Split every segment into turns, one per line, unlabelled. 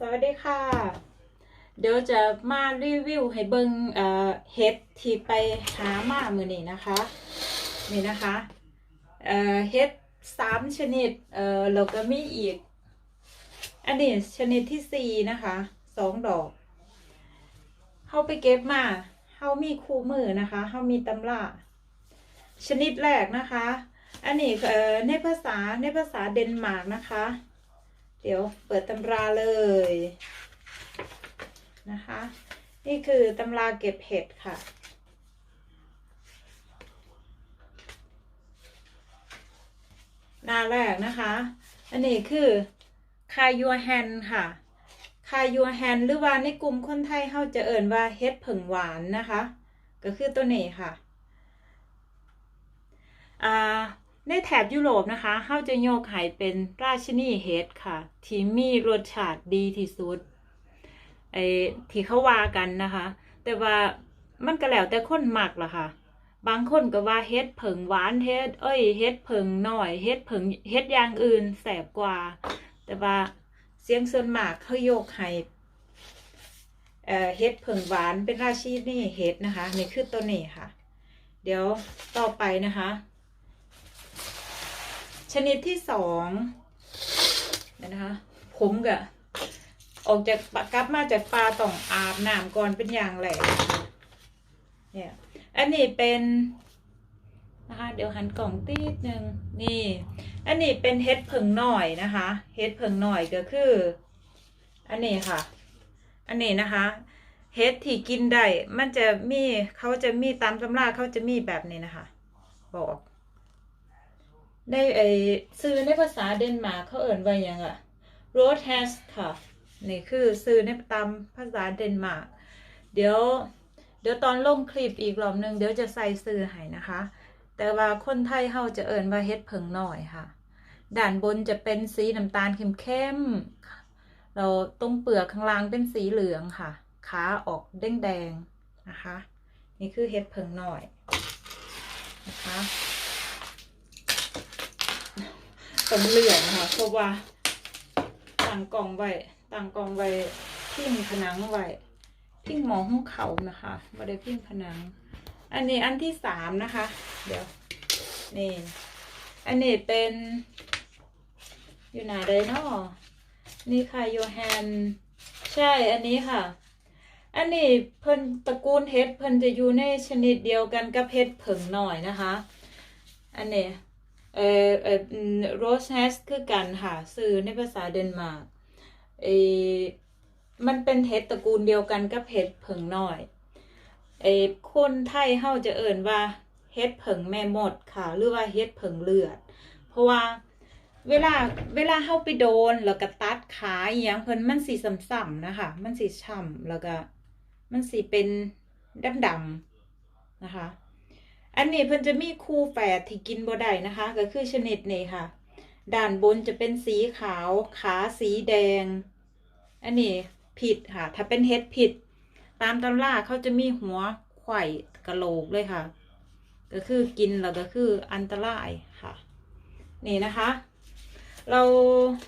สวัสดีค่ะ เดี๋ยวจะมารีวิวให้เบิงเอ่อเห็ดที่ไปหามามือนี้นะคะ นี่นะคะเอ่อเห็ดสามชนิดเอ่อแล้วก็มีอีก อันนี้ชนิดที่สี่นะคะสองดอกเขาไปเก็บมาเขามีคู่มือนะคะเขามีตำราชนิดแรกนะคะ อันนี้เอ่อในภาษาในภาษาเดนมาร์กนะคะ เดี๋ยวเปิดตำราเลยนะคะ นี่คือตำราเก็บเห็ดค่ะ หน้าแรกนะคะ อันนี้คือคายัวแฮนค่ะคายัวแฮนหรือว่าในกลุ่มคนไทยเขาจะเอ่นว่าเฮ็ดผึ่งหวานนะคะ ก็คือตัวนี้ค่ะ อ่า ในแถบยุโรปนะคะเขาจะโยกให้เป็นราชินีเฮดค่ะที่มีรสชาติดีที่สุดไอ้ที่เขาว่ากันนะคะ แต่ว่ามันก็แล้วแต่คนมักล่ะค่ะ บางคนก็ว่าเฮ็ดเผิงหวานเฮ็ดเอ้ยเฮ็ดเผิงหน่อยเฮ็ดเผิงเฮ็ดอย่างอื่นแสบกว่า แต่ว่าเสียงส่วนมากเขาโยกให้เอ่อเฮ็ดเผิงหวานเป็นราชินีเฮ็ดนะคะ นี่คือตัวนี้ค่ะ เดี๋ยวต่อไปนะคะ ชนิดที่สองนะคะผมกะออกจากปะกลับมาจากปลาต้องอาบน้ำก่อนเป็นอย่างแรกเนี่ยอันนี้เป็นนะคะเดี๋ยวหันกล่องตีดหนึ่งนี่ อันนี้เป็นเฮ็ดเผิงหน่อยนะคะเฮ็ดเผิงหน่อยก็คือ อันนี้ค่ะ อันนี้นะคะเฮ็ดที่กินได้มันจะมีเขาจะมีตามตำราเขาจะมีแบบนี้นะคะ บอก ได้ไอซื้อในภาษาเดนมาร์กเขาเอ่นว่าอย่างอะ road has ค่ะนี่คือซื้อในตามภาษาเดนมาร์กเดี๋ยว เดี๋ยวตอนลงคลิปอีกรอบหนึงเดี๋ยวจะใส่ซื้อให้นะคะ แต่ว่าคนไทยเขาจะเอ่นว่าเฮ็ดเผิงหน่อยค่ะ ด้านบนจะเป็นสีน้ำตาลเข้มๆเราตรงเปลือกข้างล่างเป็นสีเหลืองค่ะ ขาออกแดงๆนะคะ นี่คือเฮ็ดเผิงหน่อยนะคะ ตรงเหลืองค่ะเพราะว่าตั้งกล่องไว้ตั้งกล่องไว้พิ้งผนังไว้พิ้งหมองหุ้เขานะคะไม่ได้พิ้งผนัง อันนี้อันที่สามนะคะ เดี๋ยวนี่อันนี้เป็นอยู่ไหนเลยเนาะนี่ค่ะโยแฮนใช่อันนี้ค่ะ อันนี้เพิ่นตระกูลเฮ็ดเพิ่นจะอยู่ในชนิดเดียวกันกับเฮ็ดเผิงหน่อยนะคะ อันนี้ เออเออโรสแฮสคือกันค่ะสื่อในภาษาเดนมาร์กเออมันเป็นเห็ดตระกูลเดียวกันกับเห็ดเผิงน้อยเออคนไทยเฮาจะเอ่นว่าเห็ดเผิงแม่มดค่ะ หรือว่าเห็ดเผิงเลือด เพราะว่าเวลาเวลาเฮาไปโดนแล้วก็ตัดขาอย่างเพิ่นมันสีซ้ำๆนะคะ มันสีช่ำแล้วก็มันสีเป็นดำๆนะคะ อันนี้เพิ่นจะมีคู่แฝดที่กินบ่ได้นะคะ ก็คือชนิดนี้ค่ะ ด้านบนจะเป็นสีขาว ขาสีแดง อันนี้ผิดค่ะ ถ้าเป็นเฮ็ดผิด ตามตำราเขาจะมีหัวไข่กระโหลกเลยค่ะ ก็คือกินแล้วก็คืออันตรายค่ะ นี่นะคะ เรา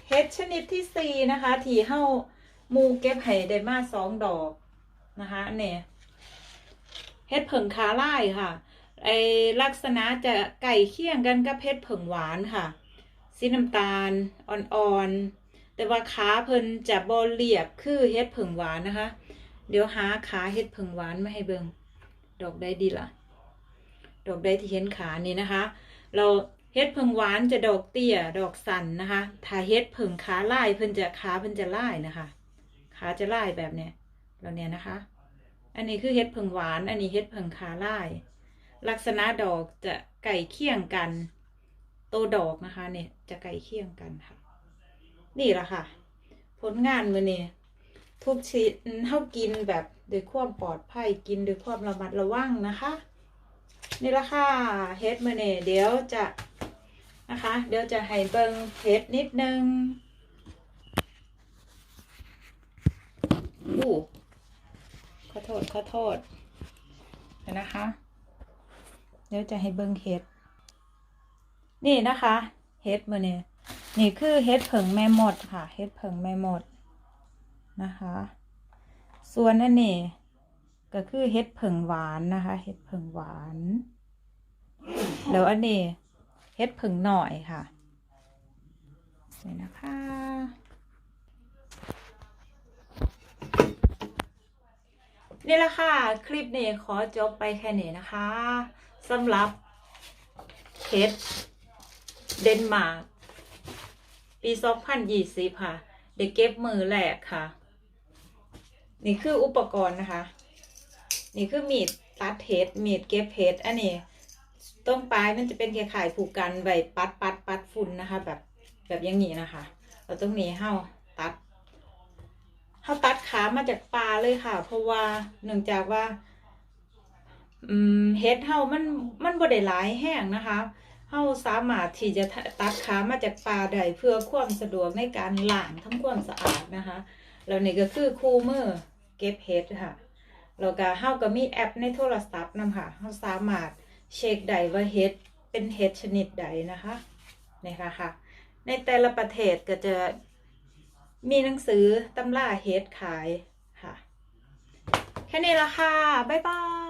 เฮ็ดชนิดที่สี่นะคะที่เฮามูเก็บให้ได้มาสองดอกนะคะอันนี่เฮ็ดเผิงขาไลายค่ะ ไอลักษณะจะไก่เคี่ยงกันกับเพชรผงหวานค่ะ สีน้ำตาลอ่อนๆ แต่ว่าขาเพิ่นจะบอเรียบคือเฮ็ดผงหวานนะคะ เดี๋ยวหาขาเฮ็ดผงหวานมาให้เบิงดอกได้ดีละดอกได้ที่เห็นขานี่นะคะ เราเฮ็ดผงหวานจะดอกเตี้ยดอกสันนะคะ ถ้าเฮ็ดผงขาลายเพิ่นจะขาเพิ่นจะลายนะคะ ขาจะลายแบบเนี้ยเราเนี่ยนะคะ อันนี้คือเฮ็ดผงหวาน อันนี้เฮ็ดผงขาลาย ลักษณะดอกจะไก่เคียงกันโตวดอกนะคะ เนี่ยจะไก่เคียงกันค่ะ นี่แหละค่ะ ผลงานมือนี่ยทุกชิ้นเท่ากินแบบด้วยความปลอดภัยกินด้วยความระมัดระวังนะคะ นี่แหละค่ะเฮ็ดมือนี่เดี๋ยวจะนะคะ เดี๋ยวจะให้เบิงเฮ็ดนิดนึงอู้ขอโทษขอโทษเดี๋ยนะคะ เดี๋ยวจะให้เบิ่งเห็ด นี่นะคะเห็ดมือเนี่ยนี่คือเห็ดเผิงแม่มดค่ะเห็ดเผิงแม่มดนะคะ ส่วนอันนี้ก็คือเห็ดเผิงหวานนะคะเห็ดเผิงหวานแล้วอันนี้เห็ดเผิงหน่อยค่ะนี่นะคะนี่แหละค่ะ คลิปนี้ขอจบไปแค่นี้นะคะ สำหรับเห็ดเดนมาร์กปี2020ค่ะ เด็กเก็บมือแรกค่ะ นี่คืออุปกรณ์นะคะ นี่คือมีดตัดเห็ดมีดเก็บเห็ดอันนี้ต้นปลายมันจะเป็นคล้ายผูกกันไว้ปัดปัดปัดฝุ่นนะคะ แบบแบบอย่างนี้นะคะ เราตรงนี้เฮาตัดเฮาตัดขามาจากปลาเลยค่ะ เพราะว่าเนื่องจากว่า อืมเห็ดเฮามันมันบ่ได้หลายแห้งนะคะเฮาสามารถที่จะตัดขามาจากปลาได้เพื่อความสะดวกในการล้างทำความสะอาดนะคะแล้วนี่ก็คือคู่มือเก็บเห็ดค่ะแล้วก็เฮาก็มีแอปในโทรศัพท์นำค่ะเฮาสามารถเช็คได้ว่าเห็ดเป็นเห็ดชนิดใดนะคะนี่ค่ะค่ะ ในแต่ละประเทศก็จะมีหนังสือตำราเห็ดขายค่ะ แค่นี้ละค่ะ บ๊ายบาย